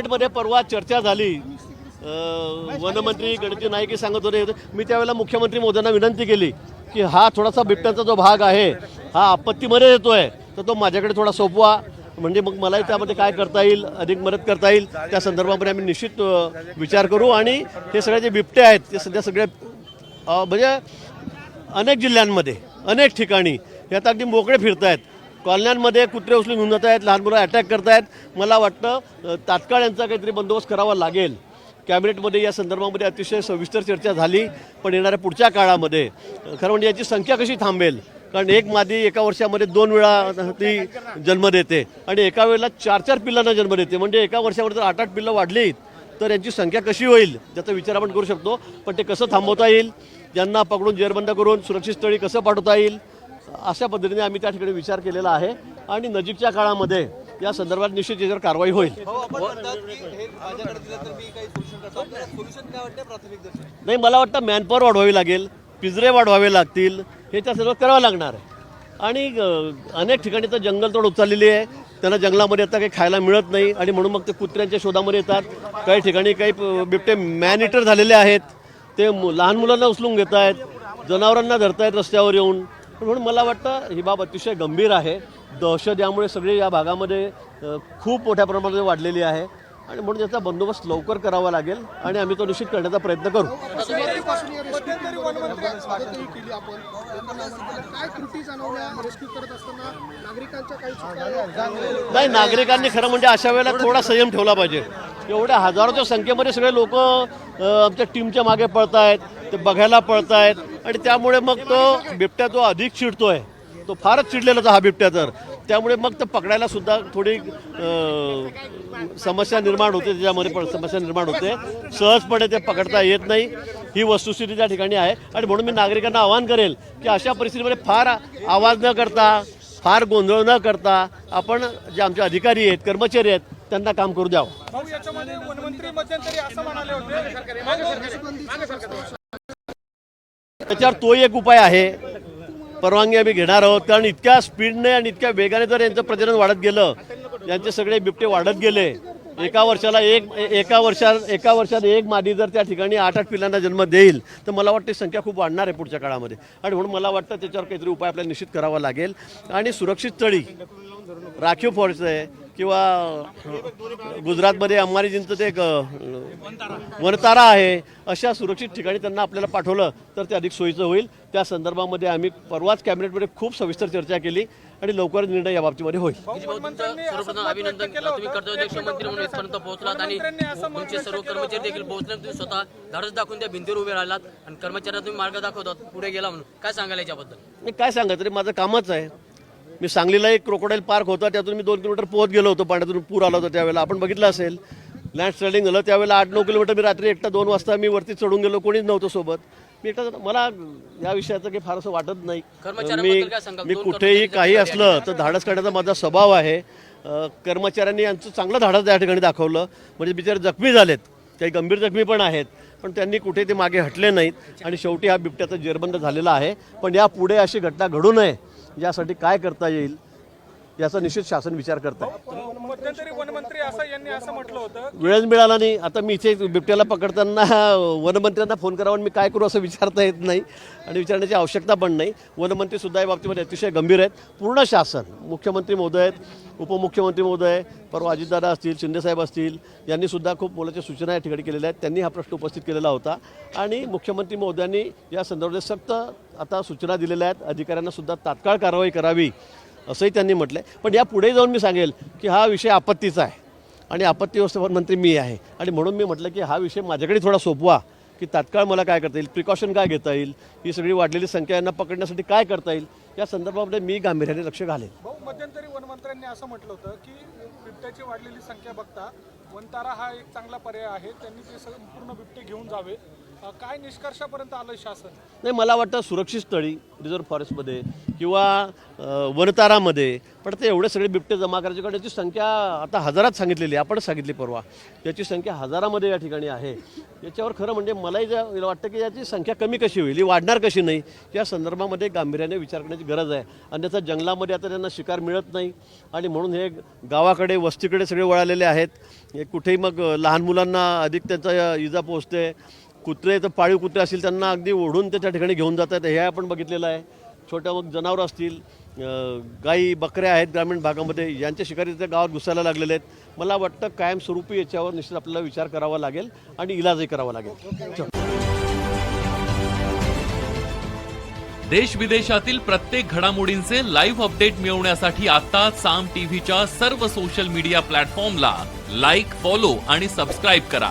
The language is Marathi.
कॅबिनेटमध्ये परवा चर्चा झाली. वनमंत्री गणपती नाईक सांगत होते मी त्यावेळेला मुख्यमंत्री मोदयांना विनंती केली की हा थोडासा बिबट्याचा जो भाग आहे हा आपत्तीमध्ये येतो आहे तर तो माझ्याकडे थोडा सोपवा. म्हणजे मग मलाही त्यामध्ये काय करता येईल अधिक मदत करता येईल त्या संदर्भामध्ये आम्ही निश्चित विचार करू. आणि हे सगळे जे बिबटे आहेत ते सध्या सगळे म्हणजे अनेक जिल्ह्यांमध्ये अनेक ठिकाणी हे आता अगदी मोकळे फिरत आहेत कॉलन्यांमध्ये कुत्रे उचलून घेऊन जात आहेत लहान मुलं अटॅक करतायत. मला वाटतं तात्काळ यांचा काहीतरी बंदोबस्त करावा लागेल. कॅबिनेटमध्ये या संदर्भामध्ये अतिशय सविस्तर चर्चा झाली पण येणाऱ्या पुढच्या काळामध्ये खरं म्हणजे याची संख्या कशी थांबेल? कारण एक मादी एका वर्षामध्ये दोन वेळा ती जन्म देते आणि एका वेळेला चार चार पिल्लांना जन्म देते. म्हणजे एका वर्षामध्ये जर आठ आठ पिल्लं वाढली तर यांची संख्या कशी होईल? त्याचा विचार आपण करू शकतो. पण ते कसं थांबवता येईल? ज्यांना पकडून जेरबंद करून सुरक्षित स्थळी कसं पाठवता येईल? अशा पद्धतीने आम्ही त्या ठिकाणी विचार केलेला आहे आणि नजीकच्या काळामध्ये या संदर्भात निश्चित याच्यावर कारवाई होईल. नाही मला वाटतं मॅनपॉवर वाढवावी लागेल पिंजरे वाढवावे लागतील हे त्या सर्व करावं लागणार आहे. आणि अनेक ठिकाणी तर जंगलतोड उचललेली आहे. त्यांना जंगलामध्ये आता काही खायला मिळत नाही आणि म्हणून मग ते कुत्र्यांच्या शोधामध्ये येतात. काही ठिकाणी काही बिबटे मॅनिटर झालेले आहेत. ते लहान मुलांना उचलून घेत आहेत जनावरांना धरतायत रस्त्यावर येऊन. म्हणून मला वाटतं ही बाब अतिशय गंभीर आहे. दहशत यामुळे सगळी या भागामध्ये खूप मोठ्या प्रमाणात वाढलेली आहे. आणि म्हणून याचा बंदोबस्त लवकर करावा लागेल आणि आम्ही तो निश्चित करण्याचा प्रयत्न करू. नाही नागरिकांनी खरं म्हणजे अशा वेळेला थोडा संयम ठेवला पाहिजे. एवढ्या हजारोच्या संख्येमध्ये सगळे लोक आमच्या टीमच्या मागे पळत आहेत ते बघायला पळतायत. आणि त्यामुळे मग तो बिबट्या जो अधिक चिडतोय तो फारच चिडलेला हा बिबट्या तर. त्यामुळे मग ते पकडायला सुद्धा थोडी अ, समस्या निर्माण होते त्याच्यामध्ये पण समस्या निर्माण होते. सहजपणे ते पकडता येत नाही. ही वस्तुस्थिती त्या ठिकाणी आहे. आणि म्हणून मी नागरिकांना आवाहन करेल की अशा परिस्थितीमध्ये फार आवाज न करता फार गोंधळ न करता आपण जे आमचे अधिकारी आहेत कर्मचारी आहेत त्यांना काम करू द्यावं. भाऊ याच्यामध्ये वनमंत्री मध्यंतरी असं म्हणाले होते. त्याच्यावर तो एक उपाय आहे. परवानगी आम्ही घेणार आहोत. कारण इतक्या स्पीडने आणि इतक्या वेगाने जर यांचं प्रजनन वाढत गेलं यांचे सगळे बिबटे वाढत गेले एका वर्षाला एक एका वर्षात एका वर्षात एक मादी जर त्या ठिकाणी आठ आठ पिलांना जन्म देईल तर मला वाटते संख्या खूप वाढणार आहे पुढच्या काळामध्ये. आणि म्हणून मला वाटतं त्याच्यावर काहीतरी उपाय आपल्याला निश्चित करावा लागेल. आणि सुरक्षित तळी राखीव फॉरेस्ट आहे. किंवा गुजरातमध्ये अंबानीजींचं ते एक वनतारा आहे अशा सुरक्षित ठिकाणी त्यांना आपल्याला पाठवलं तर ते अधिक सोयीचं होईल. त्या संदर्भामध्ये आम्ही परवाच कॅबिनेटमध्ये खूप सविस्तर चर्चा केली आणि लवकरच निर्णय या बाबतीमध्ये होईल. अभिनंदन तुम्ही मंत्री म्हणून इथपर्यंत पोहोचलात आणि तुमचे सर्व कर्मचारी देखील पोहोचले. तुम्ही स्वतः धाडस दाखवून त्या भिंतीवर उभे राहिलात आणि कर्मचाऱ्यांना तुम्ही मार्ग दाखवतात. पुढे गेला म्हणून. काय सांगायला याच्याबद्दल? मी काय सांगा तरी माझं कामच आहे. मी सांगलीला एक क्रोकोडाईल पार्क होता त्यातून मी दोन किलोमीटर पोहत गेलो होतो पाण्यातून पूर आला होता त्यावेळेला. आपण बघितलं असेल लँड स्लायडिंग झालं त्यावेळेला आठ नऊ किलोमीटर मी रात्री एकटा दोन वाजता मी वरती चढून गेलो कोणीच नव्हतं सोबत. मी एकटा मला या विषयाचं काही फारसं वाटत नाही. मी? मी कुठेही काही असलं तर धाडस करण्याचा माझा स्वभाव आहे. अं, कर्मचाऱ्यांनी यांचं चांगलं धाडस त्या ठिकाणी दाखवलं. म्हणजे बिचारे जखमी झालेत. काही गंभीर जखमी पण आहेत. पण त्यांनी कुठे ते मागे हटले नाहीत. आणि शेवटी हा बिबट्याचा जेरबंद झालेला आहे. पण यापुढे अशी घटना घडू नये यासाठी काय करता येईल याचा निश्चित शासन विचार करत आहे मध्यंतरी वनमंत्री असं यांनी असं म्हटलं होतं वेळच मिळाला नाही. आता मी इथे बिबट्याला पकडताना वनमंत्र्यांना फोन करावा आणि मी काय करू असं विचारता येत नाही आणि विचारण्याची आवश्यकता पण नाही. वनमंत्री सुद्धा या बाबतीमध्ये अतिशय गंभीर आहेत. पूर्ण शासन मुख्यमंत्री महोदय आहेत उपमुख्यमंत्री महोदय परवा अजितदादा असतील शिंदेसाहेब असतील यांनी सुद्धा खूप मोलाच्या सूचना या ठिकाणी केलेल्या आहेत. त्यांनी हा प्रश्न उपस्थित केलेला होता. आणि मुख्यमंत्री महोदयांनी या संदर्भात सक्त आता सूचना दिलेल्या आहेत. अधिकाऱ्यांना सुद्धा तात्काळ कारवाई करावी. असंही त्यांनी म्हटलं आहे पण या पुढे जाऊन मी सांगेल की हा विषय आपत्तीचा आहे. आणि आपत्ती व्यवस्थापन मंत्री मी आहे. आणि म्हणून मी म्हटलं की हा विषय माझ्याकडे थोडा सोपवा की तात्काळ मला काय करता येईल प्रिकॉशन काय घेता येईल ही सगळी वाढलेली संख्या यांना पकडण्यासाठी काय करता येईल या संदर्भामध्ये मी गांभीर्याने लक्ष घालेन. भाऊ मध्यंतरी वनमंत्र्यांनी असं म्हटलं होतं की बिबट्याची वाढलेली संख्या बघता वनतारा हा एक चांगला पर्याय आहे त्यांनी ते संपूर्ण बिबटे घेऊन जावे. काय निष्कर्षापर्यंत आलं शासन? नाही मला वाटतं सुरक्षित स्थळी रिझर्व्ह फॉरेस्टमध्ये किंवा वनतारामध्ये पण ते एवढे सगळे बिबटे जमा करायचे कारण त्याची संख्या आता हजारात सांगितलेली आहे आपण सांगितली परवा. याची संख्या हजारामध्ये या ठिकाणी आहे. याच्यावर खरं म्हणजे मलाही ज्या वाटतं की याची संख्या कमी कशी होईल ही वाढणार कशी नाही या संदर्भामध्ये गांभीर्याने विचार करण्याची गरज आहे. अन्यथा जंगलामध्ये आता त्यांना शिकार मिळत नाही. आणि म्हणून हे गावाकडे वस्तीकडे सगळे वळालेले आहेत. हे कुठेही मग लहान मुलांना अधिक त्यांचा इजा पोहोचते. कुत्रे तर पाळीव कुत्रे असतील त्यांना अगदी ओढून त्याच्या ठिकाणी घेऊन जातात. हे आपण बघितलेलं आहे. छोट्या मग जनावरं असतील गाई बकऱ्या आहेत ग्रामीण भागामध्ये. यांच्या शिकारी त्या गावात घुसायला लागलेले आहेत. मला वाटतं कायमस्वरूपी याच्यावर निश्चित आपल्याला विचार करावा लागेल आणि इलाजही करावा लागेल. देश विदेशातील प्रत्येक घडामोडींचे लाईव्ह अपडेट मिळवण्यासाठी आता साम टीव्हीच्या सर्व सोशल मीडिया प्लॅटफॉर्मला लाईक फॉलो आणि सबस्क्राईब करा.